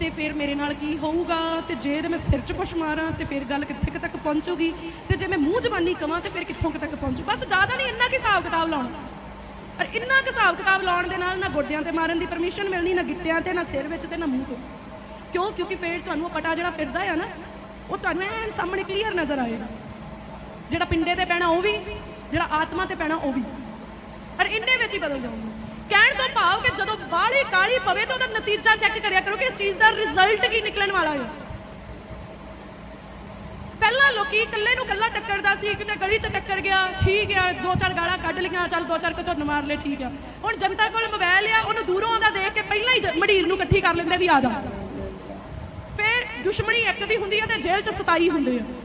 ਤੇ ਫਿਰ ਮੇਰੇ ਨਾਲ ਕੀ ਹੋਊਗਾ, ਤੇ ਜੇ ਇਹਦੇ ਮੈਂ ਸਿਰ 'ਚ ਕੁਛ ਮਾਰਾਂ, ਤੇ ਫਿਰ ਗੱਲ ਕਿੱਥੇ ਕੁ ਤੱਕ ਪਹੁੰਚੂਗੀ, ਤੇ ਜੇ ਮੈਂ ਮੂੰਹ ਜ਼ਬਾਨੀ ਕਵਾਂ, ਤੇ ਫਿਰ ਕਿੱਥੋਂ ਕੁ ਤੱਕ ਪਹੁੰਚੂ? ਬਸ ਜ਼ਿਆਦਾ ਨਹੀਂ, ਇੰਨਾ ਕਿ ਹਿਸਾਬ ਕਿਤਾਬ ਲਾਉਣਾ। ਪਰ ਇੰਨਾ ਕੁ ਹਿਸਾਬ ਕਿਤਾਬ ਲਾਉਣ ਦੇ ਨਾਲ ਨਾ ਗੋਡਿਆਂ ਤੇ ਮਾਰਨ ਦੀ ਪਰਮਿਸ਼ਨ ਮਿਲਣੀ, ਨਾ ਗਿੱਟਿਆਂ ਤੇ, ਨਾ ਸਿਰ ਵਿੱਚ ਤੇ, ਨਾ ਮੂੰਹ ਤੋਂ। ਕਿਉਂ? ਕਿਉਂਕਿ ਫਿਰ ਤੁਹਾਨੂੰ ਪਟਾ ਜਿਹੜਾ ਫਿਰਦਾ ਆ ਨਾ, ਉਹ ਤੁਹਾਨੂੰ ਐਨ ਸਾਹਮਣੇ ਕਲੀਅਰ ਨਜ਼ਰ ਆਏਗਾ। ਜਿਹੜਾ ਪਿੰਡੇ ਤੇ ਪੈਣਾ ਉਹ ਵੀ, ਜਿਹੜਾ ਆਤਮਾ ਤੇ ਪੈਣਾ ਉਹ ਵੀ। ਔਰ ਇੰਨੇ ਵਿੱਚ ਹੀ ਬਦਲ ਜਾਊਗਾ। ਕਹਿਣ ਤੋਂ ਭਾਵ ਕਿ ਜਦੋਂ ਬਾਹਲੀ ਕਾਲੀ ਪਵੇ ਤਾਂ ਉਹਦਾ ਨਤੀਜਾ ਚੈੱਕ ਕਰਿਆ ਕਰੋ ਕਿ ਇਸ ਚੀਜ਼ ਦਾ ਰਿਜ਼ਲਟ ਕੀ ਨਿਕਲਣ ਵਾਲਾ ਹੈ। ਪਹਿਲਾਂ ਲੋਕੀ ਇਕੱਲੇ ਨੂੰ ਇਕੱਲਾ ਟੱਕਰਦਾ ਸੀ ਕਿਤੇ ਗਲੀ 'ਚ ਟੱਕਰ ਗਿਆ, ਠੀਕ ਆ, ਦੋ ਚਾਰ ਗਾਲਾਂ ਕੱਢ ਲਈਆਂ, ਚੱਲ ਦੋ ਚਾਰ ਕਸੁਰਨ ਮਾਰ ਲਏ, ਠੀਕ ਆ। ਹੁਣ ਜਨਤਾ ਕੋਲ ਮੋਬਾਈਲ ਆ, ਉਹਨੂੰ ਦੂਰੋਂ ਆਉਂਦਾ ਦੇਖ ਕੇ ਪਹਿਲਾਂ ਹੀ ਜ- ਮਡੀਰ ਨੂੰ ਇਕੱਠੀ ਕਰ ਲੈਂਦੇ ਵੀ ਆ ਜਾ। ਫਿਰ ਦੁਸ਼ਮਣੀ ਇੱਕ ਦੀ ਹੁੰਦੀ ਆ ਤੇ ਜੇਲ੍ਹ 'ਚ 27 ਹੁੰਦੇ ਆ।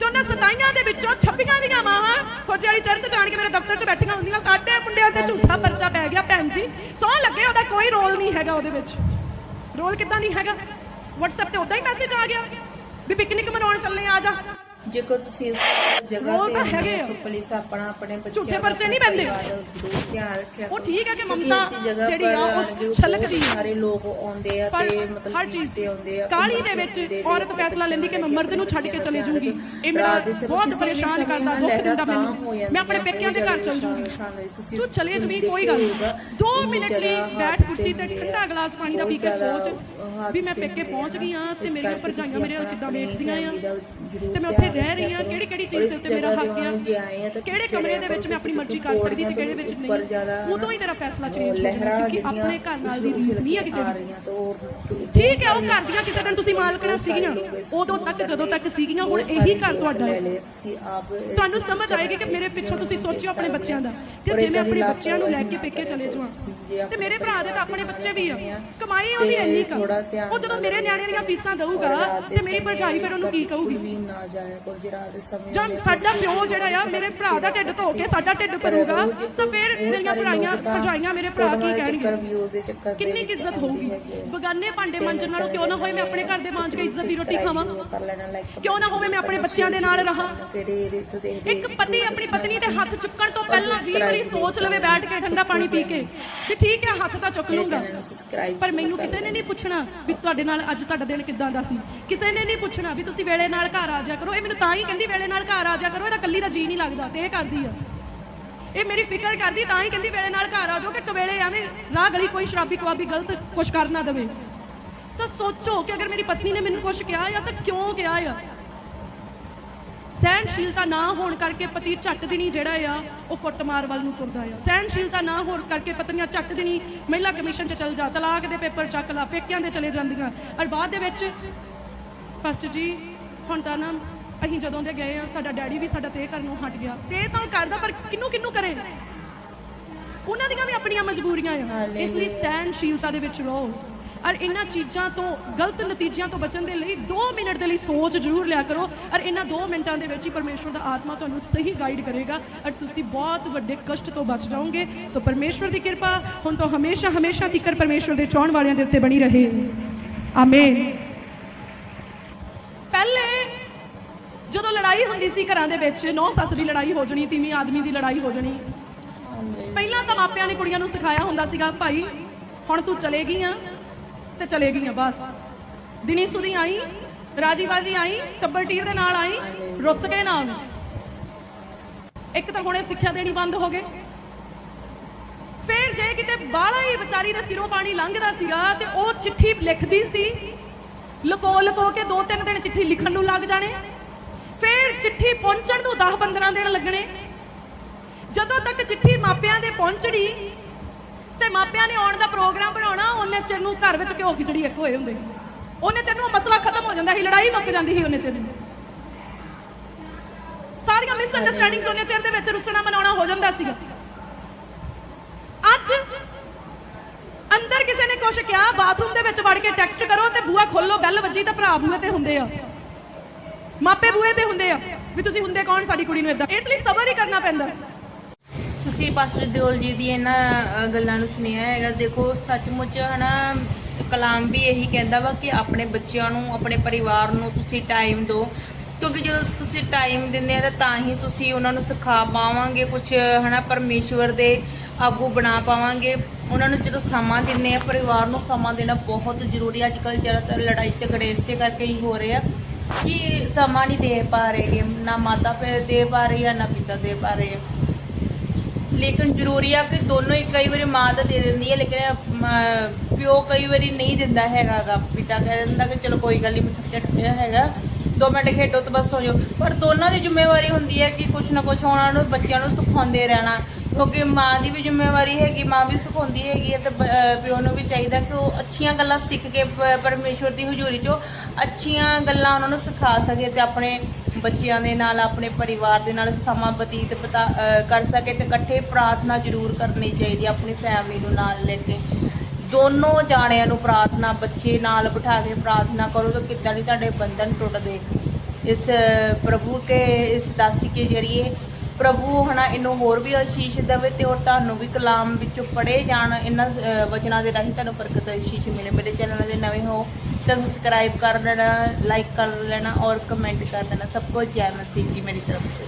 ਤੇ ਉਹਨਾਂ 27 ਦੇ ਵਿੱਚੋਂ 26 ਦੀਆਂ ਮਾਵਾਂ ਫੌਜੀ ਵਾਲੀ ਚਰਚ ਜਾਣ ਕੇ ਮੇਰੇ ਦਫ਼ਤਰ 'ਚ ਬੈਠੀਆਂ ਹੁੰਦੀਆਂ। ਸਾਡੇ ਮੁੰਡਿਆਂ ਤੇ ਝੂਠਾ ਪਰਚਾ ਪੈ ਗਿਆ ਭੈਣ ਜੀ। ਸੌ ਲੱਗੇ, ਉਹਦਾ ਕੋਈ ਰੋਲ ਨਹੀਂ ਹੈਗਾ ਉਹਦੇ ਵਿੱਚ। ਰੋਲ ਕਿੱਦਾਂ ਨਹੀਂ ਹੈਗਾ? WhatsApp ਤੇ ਉਦਾਂ ਹੀ ਮੈਸੇਜ ਆ ਗਿਆ ਵੀ ਪਿਕਨਿਕ ਮਨਾਉਣ ਚੱਲੇ ਆ ਜਾ। ਜੇਕਰ ਤੁਸੀਂ ਇਸ ਜਗ੍ਹਾ ਤੇ ਤਾਂ ਹੈਗੇ ਆਉਂਦੇ ਆ। ਹੋ ਤਾਂ ਪੁਲਿਸ ਆਪਣਾ ਆਪਣੇ ਬੱਚਿਆਂ ਝੂਠੇ ਪਰਚੇ ਨਹੀਂ ਪੈਂਦੇ। ਧਿਆਨ ਰੱਖਿਆ ਉਹ ਕਰੋ। ਠੀਕ ਹੈ ਕਿ ਕਿਉਂਕਿ ਮਮਤਾ ਇਸੀ ਜਗ੍ਹਾ ਜਿਹੜੀ ਪਰ ਆ ਉਹ ਛਲਕਦੀ ਬਹੁਤ ਆ। ਸਾਰੇ ਲੋਕ ਆਉਂਦੇ ਆ ਪਰ ਤੇ ਮਤਲਬ ਹਰ ਚੀਜ਼ ਤੇ ਆਉਂਦੇ ਆ ਕਾਲੀ ਦੇ ਵਿੱਚ ਔਰਤ ਫੈਸਲਾ ਲੈਂਦੀ ਕਿ ਮੈਂ ਮਰਦ ਨੂੰ ਛੱਡ ਕੇ ਚਲੇ ਜੂੰਗੀ ਇਹ ਮੇਰਾ ਬਹੁਤ ਪਰੇਸ਼ਾਨ ਕਰਦਾ ਦੁੱਖ ਦਿੰਦਾ ਮੈਨੂੰ ਮੈਂ ਆਪਣੇ ਪੇਕਿਆਂ ਦੇ ਘਰ ਚਲ ਜੂੰਗੀ ਤੂੰ ਚਲੇ ਜਵੀਂ ਕੋਈ ਗੱਲ ਹੋਊਗਾ, 2 ਇੰਨੀ ਮਿੰਟ ਲਈ ਬੈਠ ਕੁਰਸੀ ਤੇ ਹੁੰਦੇ ਠੰਡਾ ਗਲਾਸ ਪਾਣੀ ਦਾ ਪੀ ਕੇ ਸੋਚ ਵੀ ਮੈਂ ਪੇਕੇ ਹੁੰਦੇ ਪਹੁੰਚ ਗਈ ਆ ਤੇ ਮੇਰੀਆਂ ਭਰਜਾਈਆਂ ਮੇਰੇ ਨਾਲ ਕਿੱਦਾਂ ਵੇਖਦੀਆਂ ਆ ਤੇ ਮੈਂ ਉੱਥੇ ਰਹਿ ਰਹੀ ਕਰੋ। ਕਿਹੜੀ ਕਿਹੜੀ ਚੀਜ਼ ਦੇ ਉੱਤੇ ਮੇਰਾ ਹੱਕ ਆ ਕਿਹੜੇ ਕਮਰੇ ਦੇ ਵਿੱਚ ਮੈਂ ਆਪਣੀ ਮਰਜ਼ੀ ਕਰ ਸਕਦੀ ਤੇ ਕਿਹੜੇ ਵਿੱਚ ਨਹੀਂ। ਉਦੋਂ ਹੀ ਤੇਰਾ ਫੈਸਲਾ ਚੇਂਜ ਹੋ ਜਾਣਾ ਕਿਉਂਕਿ ਆਪਣੇ ਘਰ ਨਾਲ ਦੀ ਰੀਸ ਨਹੀਂ ਹੈ ਆ ਕਿਤੇ ਠੀਕ ਹੈ ਉਹ ਘਰ ਦੀਆਂ ਕਿਸੇ ਦਿਨ ਤੁਸੀਂ ਮਾਲਕਣਾ ਸੀਗੀਆਂ। ਉਦੋਂ ਤੱਕ ਜਦੋਂ ਤੱਕ ਸੀਗੀਆਂ ਹੁਣ ਇਹੀ ਘਰ ਤੁਹਾਡਾ ਹੈ। ਤੁਹਾਨੂੰ ਸਮਝ ਆਏਗੀ ਕਿ ਮੇਰੇ ਪਿੱਛੋਂ ਤੁਸੀਂ ਸੋਚਿਓ ਆਪਣੇ ਬੱਚਿਆਂ ਦਾ। ਕਿ ਜੇ ਮੈਂ ਆਪਣੇ ਬੱਚਿਆਂ ਨੂੰ ਲੈ ਕੇ ਪੇਕੇ ਚਲੇ ਜਾਵਾਂ ਤੇ ਮੇਰੇ ਭਰਾ ਦੇ ਤਾਂ ਆਪਣੇ ਬੱਚੇ ਵੀ ਆ। ਕਮਾਈ ਉਹਦੀ ਇੰਨੀ ਕਾ ਉਹ ਜਦੋਂ ਮੇਰੇ ਨਿਆਣੇ ਦੀਆਂ ਫੀਸਾਂ ਦਊਗਾ ਤੇ ਮੇਰੀ ਭਰਜਾਈ ਫਿਰ ਉਹਨੂੰ ਕੀ ਕਹੂਗੀ ਜੇ ਦੇ ਸਮੇਂ ਸਾਡਾ ਪਿਓ ਜਿਹੜਾ ਆ ਮੇਰੇ ਭਰਾ ਦਾ ਢਿੱਡ ਧੋ ਕੇ ਸਾਡਾ ਢਿੱਡ ਭਰੂਗਾ ਤਾਂ ਫਿਰ ਮੇਰੀਆਂ ਭਰਾਈਆਂ ਭਰਜਾਈਆਂ ਮੇਰੇ ਭਰਾ ਕੀ ਕਹਿਣਗੇ ਵੀ ਉਹਦੇ ਚੱਕਰ ਦੇ ਕਿੰਨੀ ਕੁ ਇੱਜ਼ਤ ਹੋਊਗੀ? ਬਗਾਨੇ ਭਾਂਡੇ ਮਾਂਜਣ ਨਾਲੋਂ ਕਿਉਂ ਨਾ ਹੋਏ ਮੈਂ ਆਪਣੇ ਘਰ ਦੇ ਮਾਂਜ ਕੇ ਇੱਜ਼ਤ ਦੀ ਰੋਟੀ ਖਾਵਾਂ? ਕਰ ਲੈਣਾ ਲਾਈਕ ਕਿਉਂ ਨਾ ਹੋਵੇ ਮੈਂ ਆਪਣੇ ਬੱਚਿਆਂ ਦੇ ਨਾਲ ਰਹਾ? ਤੇਰੇ ਇਹਦੇ ਤੋਂ ਦੇਖਦੇ ਇੱਕ ਪਤੀ ਆਪਣੀ ਪਤਨੀ ਦੇ ਹੱਥ ਚੁੱਕਣ ਤੋਂ ਪਹਿਲਾਂ 20 ਵਾਰੀ ਸੋਚ ਲਵੇ ਬੈਠ ਕੇ ਠੰਡਾ ਪਾਣੀ ਪੀ ਕੇ। ਕਿ ਠੀਕ ਹੈ ਹੱਥ ਤਾਂ ਚੁੱਕ ਲੂੰਗਾ ਪਰ ਮੈਨੂੰ ਕਿਸੇ ਨੇ ਨਹੀਂ ਪੁੱਛਣਾ ਵੀ ਤੁਹਾਡੇ ਨਾਲ ਅੱਜ ਤੁਹਾਡਾ ਦਿਨ ਕਿੱਦਾਂ ਦਾ ਸੀ। ਕਿਸੇ ਨੇ ਨਹੀਂ ਪੁੱਛਣਾ ਵੀ ਤੁਸੀਂ ਵੇਲੇ ਨਾਲ ਘਰ ਆ ਜਾ ਕਰੋ। ਇਹ ਮੈਨੂੰ ਤਾਂ ਹੀ ਕਹਿੰਦੀ ਵੇਲੇ ਨਾਲ ਘਰ ਆ ਜਾ ਕਰੋ, ਇਹਦਾ ਕੱਲੀ ਦਾ ਜੀ ਨਹੀਂ ਲੱਗਦਾ ਤੇ ਇਹ ਕਰਦੀ ਆ। ਇਹ ਮੇਰੀ ਫਿਕਰ ਕਰਦੀ, ਤਾਂ ਹੀ ਕਹਿੰਦੀ ਵੇਲੇ ਨਾਲ ਘਰ ਆ ਜਾਓ ਕਿ ਕਵੇਲੇ ਐਵੇਂ ਰਾਹ ਗਲੀ ਕੋਈ ਸ਼ਰਾਬੀ ਕਵਾਬੀ ਗਲਤ ਕੁਛ ਕਰ ਨਾ ਦੇਵੇ। ਤਾਂ ਸੋਚੋ ਕਿ ਅਗਰ ਮੇਰੀ ਪਤਨੀ ਨੇ ਮੈਨੂੰ ਕੁਛ ਕਿਹਾ ਆ, ਤਾਂ ਕਿਉਂ ਕਿਹਾ ਆ? ਸਹਿਨਸ਼ੀਲਤਾ ਨਾ ਹੋਣ ਕਰਕੇ ਪਤੀ ਝੱਟ ਦਿਨੀ ਜਿਹੜਾ ਆ, ਉਹ ਕੁੱਟਮਾਰ ਵੱਲ ਨੂੰ ਤੁਰਦਾ ਆ। ਸਹਿਣਸ਼ੀਲਤਾ ਨਾ ਹੋਣ ਕਰਕੇ ਪਤਨੀਆਂ ਝੱਟ ਦਿਨੀ ਮਹਿਲਾ ਕਮਿਸ਼ਨ 'ਚ ਚਲ ਜਾ, ਤਲਾਕ ਦੇ ਪੇਪਰ ਚੱਕ ਲਾ, ਪੇਕਿਆਂ ਦੇ ਚਲੇ ਜਾਂਦੀਆਂ। ਔਰ ਬਾਅਦ ਦੇ ਵਿੱਚ, ਫਸਟ ਜੀ, ਹੁਣ ਤਾਂ ਨਾ ਅਸੀਂ ਜਦੋਂ ਦੇ ਗਏ ਆ ਸਾਡਾ ਡੈਡੀ ਵੀ ਸਾਡਾ ਤੇ ਕਰਨੋਂ ਹਟ ਗਿਆ। ਤੇ ਤਾਂ ਕਰਦਾ ਪਰ ਕਿੰਨੂੰ ਕਿੰਨੂੰ ਕਰੇ? ਉਹਨਾਂ ਦੀਆਂ ਵੀ ਆਪਣੀਆਂ ਮਜਬੂਰੀਆਂ ਆ। ਇਸ ਲਈ ਸਹਿਨਸ਼ੀਲਤਾ ਦੇ ਵਿੱਚ ਰਹੋ। ਔਰ ਇਹਨਾਂ ਚੀਜ਼ਾਂ ਤੋਂ ਗਲਤ ਨਤੀਜਿਆਂ ਤੋਂ ਬਚਣ ਦੇ ਲਈ 2 ਮਿੰਟ ਦੇ ਲਈ ਸੋਚ ਜ਼ਰੂਰ ਲਿਆ ਕਰੋ। ਔਰ ਇਹਨਾਂ 2 ਮਿੰਟਾਂ ਦੇ ਵਿੱਚ ਹੀ ਪਰਮੇਸ਼ਵਰ ਦਾ ਆਤਮਾ ਤੁਹਾਨੂੰ ਸਹੀ ਗਾਈਡ ਕਰੇਗਾ। ਔਰ ਤੁਸੀਂ ਬਹੁਤ ਵੱਡੇ ਕਸ਼ਟ ਤੋਂ ਬਚ ਜਾਓਗੇ। ਸੋ ਪਰਮੇਸ਼ਵਰ ਦੀ ਕਿਰਪਾ ਹੁਣ ਤੋਂ ਹਮੇਸ਼ਾ ਹਮੇਸ਼ਾ ਤੀਕਰ ਪਰਮੇਸ਼ਵਰ ਦੇ ਚਾਹਣ ਵਾਲਿਆਂ ਦੇ ਉੱਤੇ ਬਣੀ ਰਹੇ। ਆਮੇਨ। ਜਦੋਂ ਲੜਾਈ ਹੁੰਦੀ ਸੀ ਘਰਾਂ ਦੇ ਵਿੱਚ, ਨੌ ਸੱਸ ਦੀ ਲੜਾਈ ਹੋ ਜਣੀ, ਤੀਵੀਂ ਆਦਮੀ ਦੀ ਲੜਾਈ ਹੋ ਜਣੀ। ਪਹਿਲਾਂ ਤਾਂ ਮਾਪਿਆਂ ਨੇ ਕੁੜੀਆਂ ਨੂੰ ਸਿਖਾਇਆ ਹੁੰਦਾ ਸੀਗਾ, ਭਾਈ, ਹੁਣ ਤੂੰ ਚਲੇ ਗਈ ਆ ਤੇ ਚਲੇ ਗਈ ਆ ਬਸ। ਦਿਨੀ ਸੁਦੀ ਆਈ, ਰਾਜੀ ਬਾਜੀ ਆਈ ਟੱਬਰ ਟੀਰ ਦੇ ਨਾਲ ਆਈ, ਰੁੱਸ ਕੇ ਨਾ ਇੱਕ ਤਾਂ ਹੁਣੇ ਸਿੱਖਿਆ ਦੇਣੀ ਬੰਦ ਹੋ ਗਏ। ਫਿਰ ਜੇ ਕਿਤੇ ਬਾਹਲਾ ਹੀ ਵਿਚਾਰੀ ਦਾ ਸਿਰੋਂ ਪਾਣੀ ਲੰਘਦਾ ਸੀਗਾ ਤੇ ਉਹ ਚਿੱਠੀ ਲਿਖਦੀ ਸੀ ਲਕੋ ਲਕੋ ਕੇ ਦੋ ਤਿੰਨ ਦਿਨ ਚਿੱਠੀ ਲਿਖਣ ਨੂੰ ਲੱਗ ਜਾਣੇ। ਫਿਰ ਚਿੱਠੀ ਪਹੁੰਚਣ ਨੂੰ 10 15 ਦਿਨ ਲੱਗਣੇ। ਜਦੋਂ ਤੱਕ ਚਿੱਠੀ ਮਾਪਿਆਂ ਦੇ ਪਹੁੰਚਣੀ ਤੇ ਮਾਪਿਆਂ ਨੇ ਆਉਣ ਦਾ ਪ੍ਰੋਗਰਾਮ ਬਣਾਉਣਾ, ਉਹਨੇ ਚਿਰ ਨੂੰ ਘਰ ਵਿੱਚ ਘਿਓ ਖਿਚੜੀ ਇੱਕ ਹੋਏ ਹੁੰਦੇ। ਉਹਨੇ ਚਿਰ ਨੂੰ ਮਸਲਾ ਖਤਮ ਹੋ ਜਾਂਦਾ ਸੀ, ਲੜਾਈ ਮੁੱਕ ਜਾਂਦੀ ਸੀ ਉਹਨੇ ਚਿਰ। ਨੂੰ ਸਾਰੀਆਂ ਮਿਸ ਅੰਡਰਸਟੈਂਡਿੰਗਸ ਉਹਨੇ ਚਿਰ ਦੇ ਵਿੱਚ ਰੁੱਸਣਾ ਮਨਾਉਣਾ ਹੋ ਜਾਂਦਾ ਸੀਗਾ। ਅੱਜ ਅੰਦਰ ਕਿਸੇ ਨੇ ਕੁਛ ਕਿਹਾ, ਬਾਥਰੂਮ ਦੇ ਵਿੱਚ ਵੜ ਕੇ ਟੈਕਸਟ ਕਰੋ ਤੇ ਬੂਆ ਖੋਲੋ, ਬੈਲ ਵੱਜੀ ਤਾਂ ਭਰਾ ਬੂਏ ਤੇ ਹੁੰਦੇ ਆ। ਮਾਪੇ ਬੂਏ ਤੇ ਹੁੰਦੇ ਆ ਵੀ ਤੁਸੀਂ ਹੁੰਦੇ ਕੌਣ ਸਾਡੀ ਕੁੜੀ ਨੂੰ ਇਦਾਂ ਇਸ ਲਈ ਸਬਰ ਹੀ ਕਰਨਾ ਪੈਂਦਾ। ਤੁਸੀਂ ਪਾਸਟਰ ਦਿਓਲ ਜੀ ਦੀ ਇਹਨਾਂ ਅ, ਗੱਲਾਂ ਨੂੰ ਸੁਣਿਆ ਹੈਗਾ। ਦੇਖੋ ਸੱਚਮੁੱਚ ਹਨਾ ਕਲਾਮ ਵੀ ਇਹੀ ਕਹਿੰਦਾ ਵਾ ਕਿ ਆਪਣੇ ਬੱਚਿਆਂ ਨੂੰ ਆਪਣੇ ਪਰਿਵਾਰ ਨੂੰ ਤੁਸੀਂ ਟਾਈਮ ਦਿਓ। ਕਿਉਂਕਿ ਜਦੋਂ ਤੁਸੀਂ ਟਾਈਮ ਦਿੰਦੇ ਆ ਤਾਂ ਤਾਂ ਹੀ ਤੁਸੀਂ ਉਹਨਾਂ ਨੂੰ ਸਿਖਾ ਪਾਵਾਂਗੇ ਕੁਝ ਹਨਾ ਪਰਮੇਸ਼ਵਰ ਦੇ ਆਗੂ ਬਣਾ ਪਾਵਾਂਗੇ। ਉਹਨਾਂ ਨੂੰ ਜਦੋਂ ਸਮਾਂ ਦਿੰਦੇ ਆ ਪਰਿਵਾਰ ਨੂੰ ਸਮਾਂ ਦੇਣਾ ਬਹੁਤ ਜ਼ਰੂਰੀ ਅੱਜ ਕੱਲ੍ਹ ਜ਼ਿਆਦਾਤਰ ਲੜਾਈ ਝਗੜੇ ਇਸੇ ਕਰਕੇ ਹੀ ਹੋ ਰਹੇ ਆ। ਕਿ ਸਮਾਂ ਨਹੀਂ ਦੇ ਪਾ ਰਹੇ ਨਾ ਮਾਤਾ ਪਿਤਾ ਦੇ ਪਾ ਰਹੀ ਆ ਨਾ ਪਿਤਾ ਦੇ ਪਾ ਰਹੇ। ਆ ਲੇਕਿਨ ਜ਼ਰੂਰੀ ਆ ਕਿ ਦੋਨੋਂ ਹੀ ਕਈ ਵਾਰੀ ਮਾਂ ਤਾਂ ਦੇ ਦਿੰਦੀ ਹੈ ਲੇਕਿਨ ਅਮ, ਪਿਓ ਕਈ ਵਾਰੀ ਨਹੀਂ ਦਿੰਦਾ ਹੈਗਾ ਪਿਤਾ ਕਹਿ ਦਿੰਦਾ ਕਿ ਚਲੋ ਕੋਈ ਗੱਲ ਨਹੀਂ ਮੈਂ ਥੱਕਿਆ ਹੈਗਾ। ਦੋ ਮਿੰਟ ਖੇਡੋ ਤੇ ਬਸ ਹੋ ਜਾਓ। ਪਰ ਦੋਨਾਂ ਦੀ ਜ਼ਿੰਮੇਵਾਰੀ ਹੁੰਦੀ ਹੈ ਕਿ ਕੁਛ ਨਾ ਕੁਛ ਉਹਨਾਂ ਨੂੰ ਬੱਚਿਆਂ ਨੂੰ ਸਿਖਾਉਂਦੇ ਰਹਿਣਾ। ਕਿਉਂਕਿ ਮਾਂ ਦੀ ਵੀ ਜ਼ਿੰਮੇਵਾਰੀ ਹੈਗੀ, ਮਾਂ ਵੀ ਸਿਖਾਉਂਦੀ ਹੈਗੀ ਹੈ ਤੇ ਬ- ਅਹ ਪਿਓ ਨੂੰ ਵੀ ਚਾਹੀਦਾ ਕਿ ਉਹ ਅੱਛੀਆਂ ਗੱਲਾਂ ਸਿੱਖ ਕੇ ਪ- ਪਰਮੇਸ਼ਵਰ ਦੀ ਹਜ਼ੂਰੀ 'ਚੋਂ ਅੱਛੀਆਂ ਗੱਲਾਂ ਉਹਨਾਂ ਨੂੰ ਸਿਖਾ ਸਕੇ ਤੇ ਆਪਣੇ ਬੱਚਿਆਂ ਦੇ ਨਾਲ, ਆਪਣੇ ਪਰਿਵਾਰ ਦੇ ਨਾਲ ਸਮਾਂ ਬਤੀਤ ਪਤਾ ਅਹ ਕਰ ਸਕੇ ਤੇ ਇਕੱਠੇ ਪ੍ਰਾਰਥਨਾ ਜ਼ਰੂਰ ਕਰਨੀ ਚਾਹੀਦੀ ਹੈ ਆਪਣੀ ਫੈਮਿਲੀ ਨੂੰ ਨਾਲ ਲੈ ਕੇ। ਦੋਨੋਂ ਜਾਣਿਆਂ ਨੂੰ ਪ੍ਰਾਰਥਨਾ, ਬੱਚੇ ਨਾਲ ਬਿਠਾ ਕੇ ਪ੍ਰਾਰਥਨਾ ਕਰੋ ਤਾਂ ਕਿੱਦਾਂ ਨਹੀਂ ਤੁਹਾਡੇ ਬੰਧਨ ਟੁੱਟਦੇ। ਇਸ ਪ੍ਰਭੂ ਕੇ, ਇਸ ਦਾਸੀ ਕੇ ਜਰੀਏ ਪ੍ਰਭੂ ਹਨਾ, ਇਹਨੂੰ ਹੋਰ ਵੀ ਅਸ਼ੀਸ਼ ਦੇਵੇ ਤੇ ਔਰ ਤੁਹਾਨੂੰ ਵੀ ਕਲਾਮ ਵਿੱਚੋਂ ਪੜ੍ਹੇ ਜਾਣ, ਇਹਨਾਂ ਵਚਨਾਂ ਦੇ ਰਾਹੀਂ ਤੁਹਾਨੂੰ ਬਰਕਤ ਅਸ਼ੀਸ਼ ਮਿਲੇ। ਮੇਰੇ ਚੈਨਲ ਦੇ ਨਵੇਂ ਹੋ ਤਾਂ ਸਬਸਕ੍ਰਾਈਬ ਕਰ ਲੈਣਾ ਲਾਈਕ ਕਰ ਲੈਣਾ ਔਰ ਕਮੈਂਟ ਕਰ ਦੇਣਾ। ਸਭ ਕੁਝ ਜੈ ਮਸੀਹ ਦੀ ਮੇਰੀ ਤਰਫ ਸੇ।